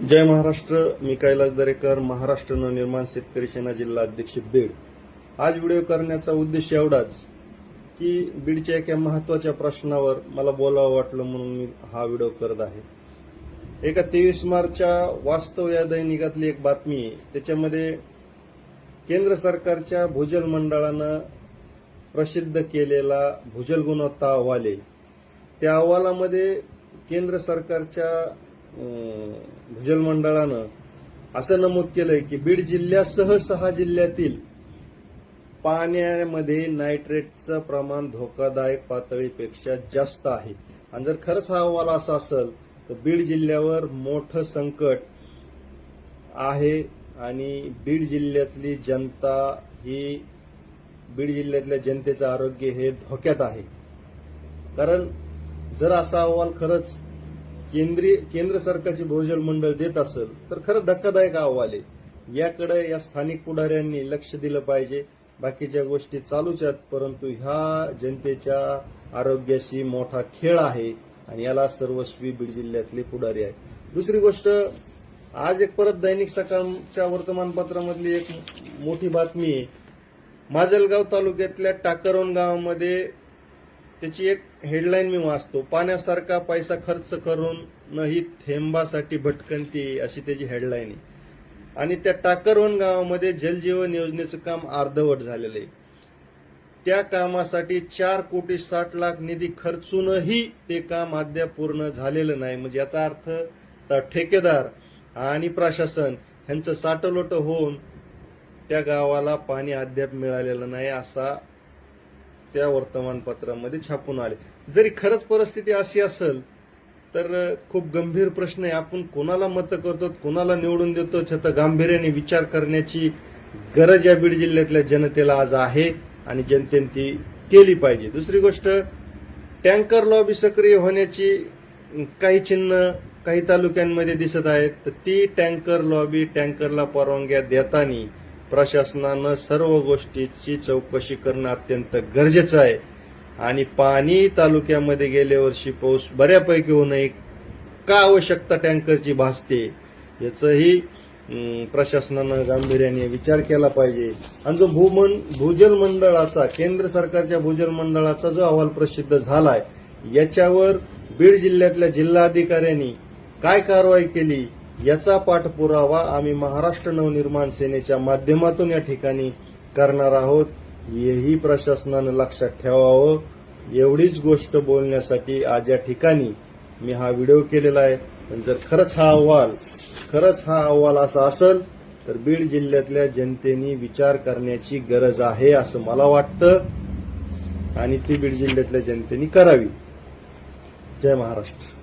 जय महाराष्ट्र मी कैलास दरेकर महाराष्ट्र नवनिर्माण शेतकरी सेना जिल्हा अध्यक्ष बीड. आज व्हिडिओ करण्याचा उद्देश एवढाच की बीडच्या एका महत्त्वाच्या प्रश्नावर मला बोलावं वाटलं म्हणून मी हा व्हिडिओ करत आहे. एका तेवीस मार्चच्या वास्तव या दैनिकातली एक बातमी आहे त्याच्यामध्ये केंद्र सरकारच्या भूजल मंडळानं प्रसिद्ध केलेला भूजल गुणवत्ता अहवाल आहे. त्या अहवालामध्ये केंद्र सरकारच्या भजल मंडळानं असं नमूद केलंय की बीड जिल्ह्यासह सहा जिल्ह्यातील पाण्यामध्ये नायट्रेटचं प्रमाण धोकादायक पातळीपेक्षा जास्त आहे. आणि जर खरंच हा अहवाल असा असेल तर बीड जिल्ह्यावर मोठं संकट आहे आणि बीड जिल्ह्यातली जनता ही बीड जिल्ह्यातल्या जनतेचं आरोग्य हे धोक्यात आहे. कारण जर असा अहवाल खरंच केंद्रीय केंद्र सरकारचे भूजल मंडळ देत असेल तर खरं धक्कादायक अहवाल आहे. याकडे या स्थानिक पुढाऱ्यांनी लक्ष दिलं पाहिजे. बाकीच्या गोष्टी चालूच आहेत परंतु ह्या जनतेच्या आरोग्याशी मोठा खेळ आहे आणि याला सर्वस्वी बीड जिल्ह्यातले पुढारी आहे दुसरी गोष्ट आज एक परत दैनिक सकाळच्या वर्तमानपत्रामधली एक मोठी बातमी आहे. माजलगाव तालुक्यातल्या टाकरवण गावामध्ये त्याची एक हेडलाईन मी वाचतो. पाण्यासारखा पैसा खर्च करून नही थेंबासाठी भटकंती अशी त्याची हेडलाईन आहे. आणि त्या टाकरवन गावामध्ये जलजीवन योजनेचं काम अर्धवट झालेलं आहे. त्या कामासाठी चार कोटी साठ लाख निधी खर्चूनही ते काम अद्याप पूर्ण झालेलं नाही. म्हणजे याचा अर्थ तर ठेकेदार आणि प्रशासन यांचं साटलोट होऊन त्या गावाला पाणी अद्याप मिळालेलं नाही असा त्या वर्तमानपत्रामध्ये छापून आले. जरी खरंच परिस्थिती अशी असेल तर खूप गंभीर प्रश्न आहे. आपण कोणाला मत करतो कोणाला निवडून देतो छत गांभीर्याने विचार करण्याची गरज या बीड जिल्ह्यातल्या जनतेला आज आहे आणि जनतेने ती केली पाहिजे. दुसरी गोष्ट टँकर लॉबी सक्रिय होण्याची काही चिन्ह काही तालुक्यांमध्ये दिसत आहेत. तर ती टँकर लॉबी टँकरला परवानग्या देताना प्रशासनानं सर्व गोष्टीची चौकशी करणं अत्यंत गरजेचं आहे. आणि पाणी तालुक्यामध्ये गेल्या वर्षी पाऊस बऱ्यापैकी होऊ नये का आवश्यकता टँकरची भासते याचंही प्रशासनानं गांभीर्याने विचार केला पाहिजे. आणि जो भूमन भूजल मंडळाचा केंद्र सरकारच्या भूजल मंडळाचा जो अहवाल प्रसिद्ध झालाय याच्यावर बीड जिल्ह्यातल्या जिल्हाधिकाऱ्यांनी काय कारवाई केली? याचा पाठपुरावा आम्ही महाराष्ट्र नवनिर्माण सेनेच्या माध्यमातून या ठिकाणी करणार आहोत. हेही प्रशासनानं लक्षात ठेवावं. एवढीच गोष्ट बोलण्यासाठी आज या ठिकाणी मी हा व्हिडिओ केलेला आहे. पण जर खरंच हा अहवाल खरंच हा अहवाल असा असेल तर बीड जिल्ह्यातल्या जनतेने विचार करण्याची गरज आहे असं मला वाटतं. आणि ती बीड जिल्ह्यातल्या जनतेने करावी. जय महाराष्ट्र.